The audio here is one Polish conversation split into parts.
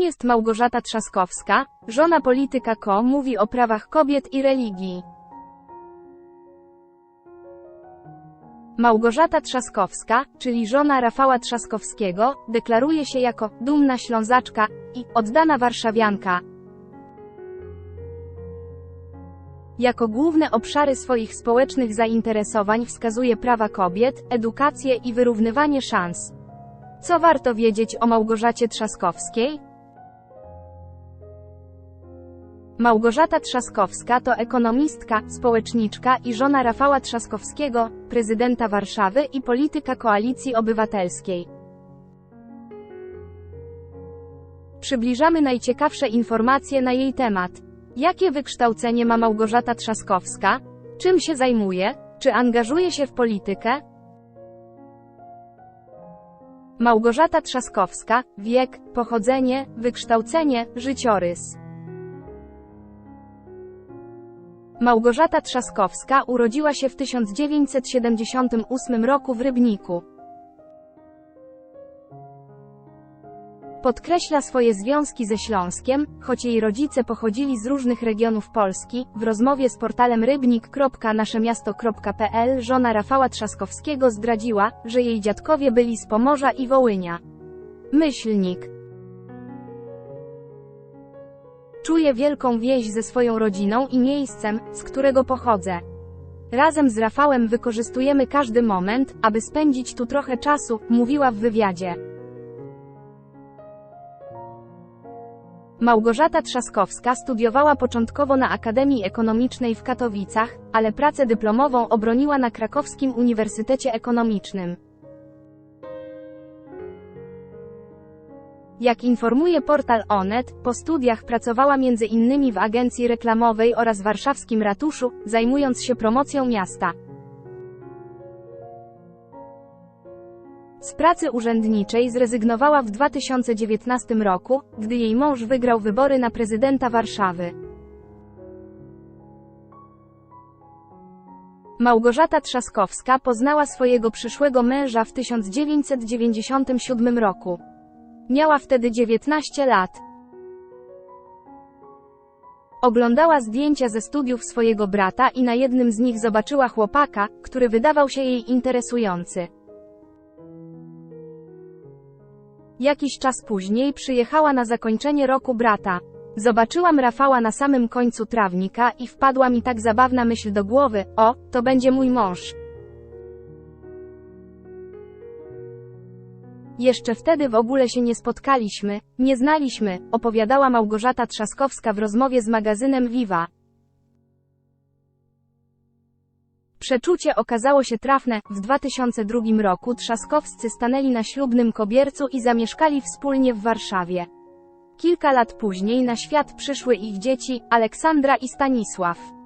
Jest Małgorzata Trzaskowska? Żona polityka Ko mówi o prawach kobiet i religii. Małgorzata Trzaskowska, czyli żona Rafała Trzaskowskiego, deklaruje się jako dumna Ślązaczka i oddana Warszawianka. Jako główne obszary swoich społecznych zainteresowań wskazuje prawa kobiet, edukację i wyrównywanie szans. Co warto wiedzieć o Małgorzacie Trzaskowskiej? Małgorzata Trzaskowska to ekonomistka, społeczniczka i żona Rafała Trzaskowskiego, prezydenta Warszawy i polityka Koalicji Obywatelskiej. Przybliżamy najciekawsze informacje na jej temat. Jakie wykształcenie ma Małgorzata Trzaskowska? Czym się zajmuje? Czy angażuje się w politykę? Małgorzata Trzaskowska, wiek, pochodzenie, wykształcenie, życiorys. Małgorzata Trzaskowska urodziła się w 1978 roku w Rybniku. Podkreśla swoje związki ze Śląskiem, choć jej rodzice pochodzili z różnych regionów Polski. W rozmowie z portalem rybnik.naszemiasto.pl żona Rafała Trzaskowskiego zdradziła, że jej dziadkowie byli z Pomorza i Wołynia. Myślnik. Czuję wielką więź ze swoją rodziną i miejscem, z którego pochodzę. Razem z Rafałem wykorzystujemy każdy moment, aby spędzić tu trochę czasu, mówiła w wywiadzie. Małgorzata Trzaskowska studiowała początkowo na Akademii Ekonomicznej w Katowicach, ale pracę dyplomową obroniła na Krakowskim Uniwersytecie Ekonomicznym. Jak informuje portal Onet, po studiach pracowała innymi w agencji reklamowej oraz warszawskim ratuszu, zajmując się promocją miasta. Z pracy urzędniczej zrezygnowała w 2019 roku, gdy jej mąż wygrał wybory na prezydenta Warszawy. Małgorzata Trzaskowska poznała swojego przyszłego męża w 1997 roku. Miała wtedy 19 lat. Oglądała zdjęcia ze studiów swojego brata i na jednym z nich zobaczyła chłopaka, który wydawał się jej interesujący. Jakiś czas później przyjechała na zakończenie roku brata. Zobaczyłam Rafała na samym końcu trawnika i wpadła mi tak zabawna myśl do głowy, o, to będzie mój mąż. Jeszcze wtedy w ogóle się nie spotkaliśmy, nie znaliśmy, opowiadała Małgorzata Trzaskowska w rozmowie z magazynem Viva. Przeczucie okazało się trafne. W 2002 roku Trzaskowscy stanęli na ślubnym kobiercu i zamieszkali wspólnie w Warszawie. Kilka lat później na świat przyszły ich dzieci, Aleksandra i Stanisław.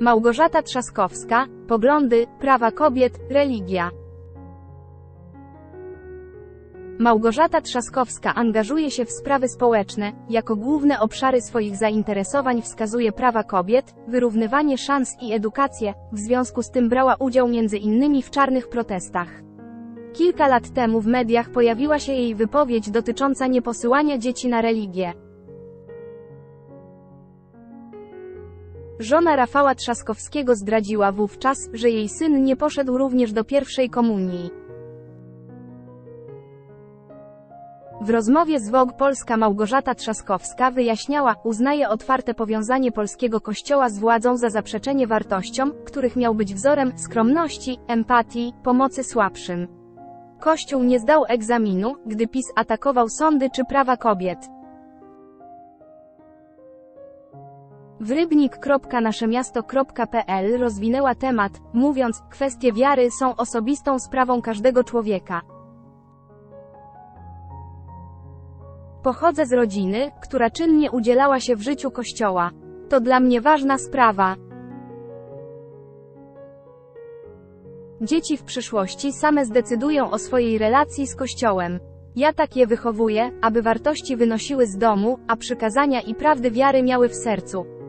Małgorzata Trzaskowska, poglądy, prawa kobiet, religia. Małgorzata Trzaskowska angażuje się w sprawy społeczne, jako główne obszary swoich zainteresowań wskazuje prawa kobiet, wyrównywanie szans i edukację, w związku z tym brała udział innymi w czarnych protestach. Kilka lat temu w mediach pojawiła się jej wypowiedź dotycząca nieposyłania dzieci na religię. Żona Rafała Trzaskowskiego zdradziła wówczas, że jej syn nie poszedł również do pierwszej komunii. W rozmowie z Vogue Polska Małgorzata Trzaskowska wyjaśniała, uznaje otwarte powiązanie polskiego kościoła z władzą za zaprzeczenie wartościom, których miał być wzorem skromności, empatii, pomocy słabszym. Kościół nie zdał egzaminu, gdy PiS atakował sądy czy prawa kobiet. W rybnik.naszemiasto.pl rozwinęła temat, mówiąc, kwestie wiary są osobistą sprawą każdego człowieka. Pochodzę z rodziny, która czynnie udzielała się w życiu Kościoła. To dla mnie ważna sprawa. Dzieci w przyszłości same zdecydują o swojej relacji z Kościołem. Ja tak je wychowuję, aby wartości wynosiły z domu, a przykazania i prawdy wiary miały w sercu.